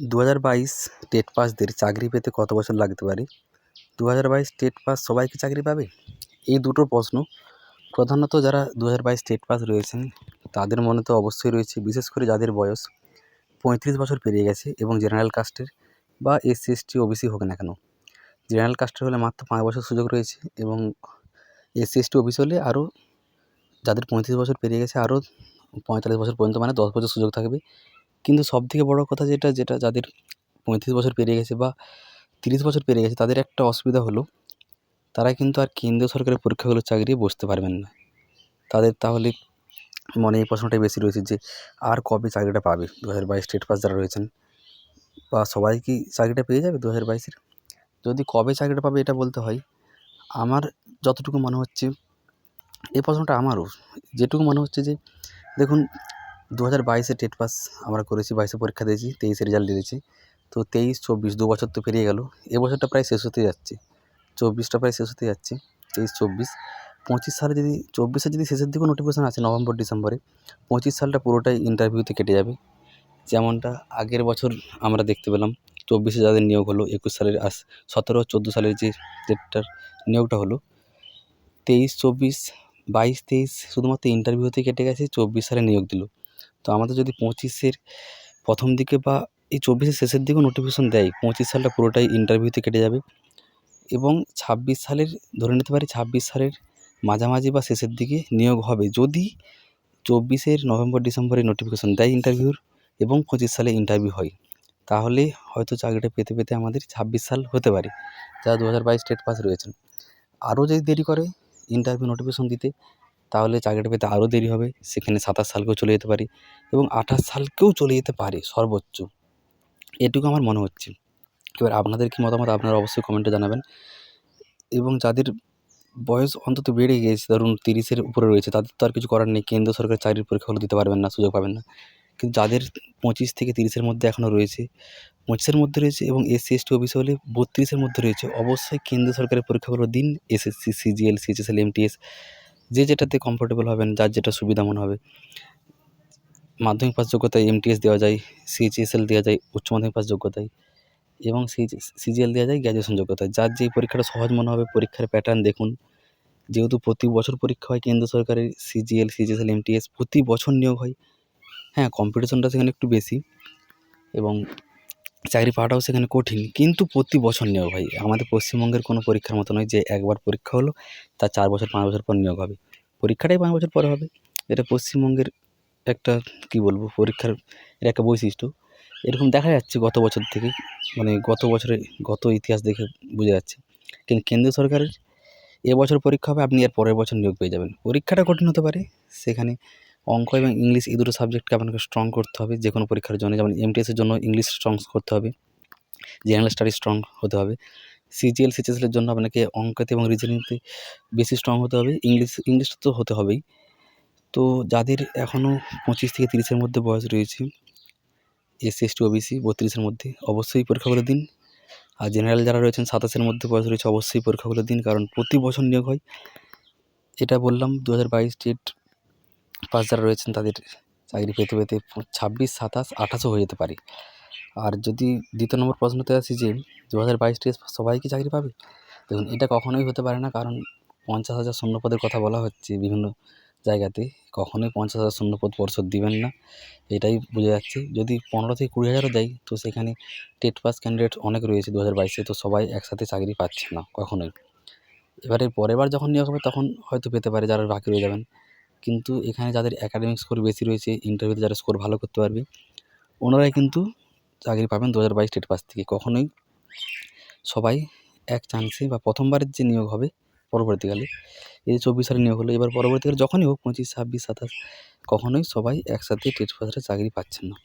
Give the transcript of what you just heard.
দু হাজার বাইশ টেট পাসদের চাকরি পেতে কত বছর লাগতে পারে? দু হাজার বাইশ টেট পাস সবাই কি চাকরি পাবে? এই দুটো প্রশ্ন। প্রধানত যারা দু হাজার বাইশ টেট পাস রয়েছেন, তাদের মনে তো অবশ্যই রয়েছে, বিশেষ করে যাদের বয়স পঁয়ত্রিশ বছর পেরিয়ে গেছে এবং জেনারেল কাস্টের বা এসসি এসটি ওবিসি হোক না কেন। জেনারেল কাস্টের হলে মাত্র পাঁচ বছর সুযোগ রয়েছে এবং এসসি এসটি ওবিসি হলে আরও যাদের পঁয়ত্রিশ বছর পেরিয়ে গেছে, আরও পঁয়তাল্লিশ বছর পর্যন্ত মানে দশ বছর সুযোগ থাকবে। কিন্তু সবথেকে বড় কথা যেটা যেটা যাদের পঁয়ত্রিশ বছর পেরিয়ে গেছে বা তিরিশ বছর পেরিয়ে গেছে, তাদের একটা অসুবিধা হলো, তারা কিন্তু আর কেন্দ্রীয় সরকারের পরীক্ষাগুলোর চাকরি বসতে পারবেন না। তাদের তাহলে মনে এই প্রশ্নটাই বেশি রয়েছে যে, আর কবে চাকরিটা পাবে? দু হাজার বাইশ স্টেট পাস যারা রয়েছেন, বা সবাই কি চাকরিটা পেয়ে যাবে দু হাজার বাইশের? যদি কবে চাকরিটা পাবে এটা বলতে হয়, আমার যতটুকু মনে হচ্ছে এই প্রশ্নটা আমারও, যেটুকু মনে হচ্ছে যে, দেখুন দু হাজার বাইশে টেট পাস আমরা করেছি, বাইশে পরীক্ষা দিয়েছি, তেইশে রেজাল্ট দিয়েছি। তো তেইশ, চব্বিশ, দু বছর তো পেরিয়ে গেল। এ বছরটা প্রায় শেষ হতে যাচ্ছে। চব্বিশটা প্রায় শেষ হতে যাচ্ছে, তেইশ, চব্বিশ। পঁচিশ সালে যদি, চব্বিশে যদি শেষের দিকেও নোটিফিকেশান আছে নভেম্বর, ডিসেম্বরে, পঁচিশ সালটা পুরোটাই ইন্টারভিউতে কেটে যাবে। যেমনটা আগের বছর আমরা দেখতে পেলাম, চব্বিশে যাদের নিয়োগ হলো, একুশ সালের আস, সতেরো, চোদ্দ সালের যে ডেটটার নিয়োগটা হলো, তেইশ, চব্বিশ, বাইশ, তেইশ, শুধুমাত্র ইন্টারভিউতে কেটে গেছে, চব্বিশ সালে নিয়োগ দিল। তো আমাদের যদি পঁচিশের প্রথম দিকে বা এই চব্বিশের শেষের দিকেও নোটিফিকেশন দেয়, পঁচিশ সালটা পুরোটাই ইন্টারভিউতে কেটে যাবে। এবং ছাব্বিশ সালের, ধরে নিতে পারি ছাব্বিশ সালের মাঝামাঝি বা শেষের দিকে নিয়োগ হবে। যদি চব্বিশের নভেম্বর, ডিসেম্বরে নোটিফিকেশন দেয় ইন্টারভিউর এবং পঁচিশ সালে ইন্টারভিউ হয়, তাহলে হয়তো চাকরিটা পেতে পেতে আমাদের ছাব্বিশ সাল হতে পারে। যারা দু হাজার বাইশ স্টেট পাস রয়েছেন, আরও যদি দেরি করে ইন্টারভিউ নোটিফিকেশন দিতে তাহলে চাকরিটা পেতে আরও দেরি হবে। সেখানে সাতাশ সালকেও চলে যেতে পারে এবং আঠাশ সালকেও চলে যেতে পারে সর্বোচ্চ। এটুকু আমার মনে হচ্ছে। এবার আপনাদের কী মতামত আপনারা অবশ্যই কমেন্টে জানাবেন। এবং যাদের বয়স অন্তত বেড়ে গিয়েছে, ধরুন তিরিশের উপরে রয়েছে, তাদের তো আর কিছু করার নেই। কেন্দ্র সরকার চাকরির পরীক্ষাগুলো দিতে পারবেন না, সুযোগ পাবেন না। কিন্তু যাদের পঁচিশ থেকে তিরিশের মধ্যে এখনও রয়েছে, পঁচিশের মধ্যে রয়েছে এবং এসসি এসটি ওবিসি হলে বত্রিশের মধ্যে রয়েছে, অবশ্যই কেন্দ্র সরকারের পরীক্ষাগুলো দিন। এসএসসি সিজিএল সিএইচএসএল এমটিএস যে যেটাতে কমফোর্টেবল হবেন, যার যেটা সুবিধা মনে হবে। মাধ্যমিক পাস যোগ্যতায় এমটিএস দেওয়া যায় সিএইচএসএল দেওয়া যায়, উচ্চ মাধ্যমিক পাস যোগ্যতায় এবং সিজিএল দেওয়া যায় গ্র্যাজুয়েশন যোগ্যতায়। যার যেই পরীক্ষাটা সহজ মনে হবে, পরীক্ষার প্যাটার্ন দেখুন। যেহেতু প্রতি বছর পরীক্ষা হয় কেন্দ্র সরকারের সিজিএল সিজিএসএল এমটিএস প্রতি বছর নিয়োগ হয়। হ্যাঁ কম্পিটিশনটা সেখানে একটু বেশি এবং চাকরি পাওয়াটাও সেখানে কঠিন। কিন্তু প্রতি বছর নিয়োগ হয়। আমাদের পশ্চিমবঙ্গের কোনো পরীক্ষার মতো নয় যে একবার পরীক্ষা হলো, তার চার বছর, পাঁচ বছর পর নিয়োগ হবে। পরীক্ষাটাই পাঁচ বছর পরে হবে। এটা পশ্চিমবঙ্গের একটা, কী বলব, পরীক্ষার এর একটা বৈশিষ্ট্য। এরকম দেখা যাচ্ছে গত বছর থেকে মানে গত বছরে গত ইতিহাস দেখে বোঝা যাচ্ছে। কিন্তু কেন্দ্রীয় সরকারের এবছর পরীক্ষা হবে, আপনি এর পরের বছর নিয়োগ পেয়ে যাবেন। পরীক্ষাটা কঠিন হতে পারে, সেখানে অঙ্ক এবং ইংলিশ এই দুটো সাবজেক্টকে আপনাকে স্ট্রং করতে হবে যে কোনো পরীক্ষার জন্য। যেমন এমটিএসের জন্য ইংলিশ স্ট্রং করতে হবে জেনারেল স্টাডি স্ট্রং হতে হবে সিজিএল সিচএসএলের জন্য আপনাকে অঙ্কতে এবং রিজনিংতে বেশি স্ট্রং হতে হবে ইংলিশ ইংলিশ তো হতে হবেই। তো যাদের এখনও পঁচিশ থেকে তিরিশের মধ্যে বয়স রয়েছে এসসি এসটি ওবিসি বত্রিশের মধ্যে অবশ্যই পরীক্ষাগুলো দিন। আর জেনারেল যারা রয়েছেন সাতাশের মধ্যে বয়স রয়েছে অবশ্যই পরীক্ষাগুলো দিন কারণ প্রতি বছর নিয়োগ হয়। এটা বললাম দু হাজার বাইশ ডেট পাস যারা রয়েছেন তাদের চাকরি পেতে পেতে ছাব্বিশ, সাতাশ, আঠাশও হয়ে যেতে পারে। আর যদি দ্বিতীয় নম্বর প্রশ্নতে আসি যে দু হাজার বাইশ টেস্ট সবাই কি চাকরি পাবে? দেখুন, এটা কখনোই হতে পারে না, কারণ পঞ্চাশ হাজার শূন্যপদের কথা বলা হচ্ছে বিভিন্ন জায়গাতে। কখনোই পঞ্চাশ হাজার শূন্যপদ পর্ষদ দিবেন না, এটাই বোঝা যাচ্ছে। যদি পনেরো থেকে কুড়ি হাজারও দেয়, তো সেখানে টেট পাস ক্যান্ডিডেট অনেক রয়েছে দু হাজার বাইশে, তো সবাই একসাথে চাকরি পাচ্ছে না, কখনোই। এবারে পরের বার যখন নিয়োগ হবে, তখন হয়তো পেতে পারে যারা বাকি রয়ে যাবেন। কিন্তু এখানে যাদের অ্যাকাডেমিক স্কোর বেশি রয়েছে ইন্টারভিউতে যারা স্কোর ভালো করতে পারবে, ওনারাই কিন্তু চাকরি পাবেন দু হাজার বাইশ স্টেট পাস থেকে। কখনোই সবাই এক চান্সে বা প্রথমবারের যে নিয়োগ হবে পরবর্তীকালে, এই চব্বিশ সালে নিয়োগ হলো, এবার পরবর্তীকালে যখনই হোক, পঁচিশ, ছাব্বিশ, সাতাশ, কখনোই সবাই একসাথে টেট পাসের চাকরি পাচ্ছেন না।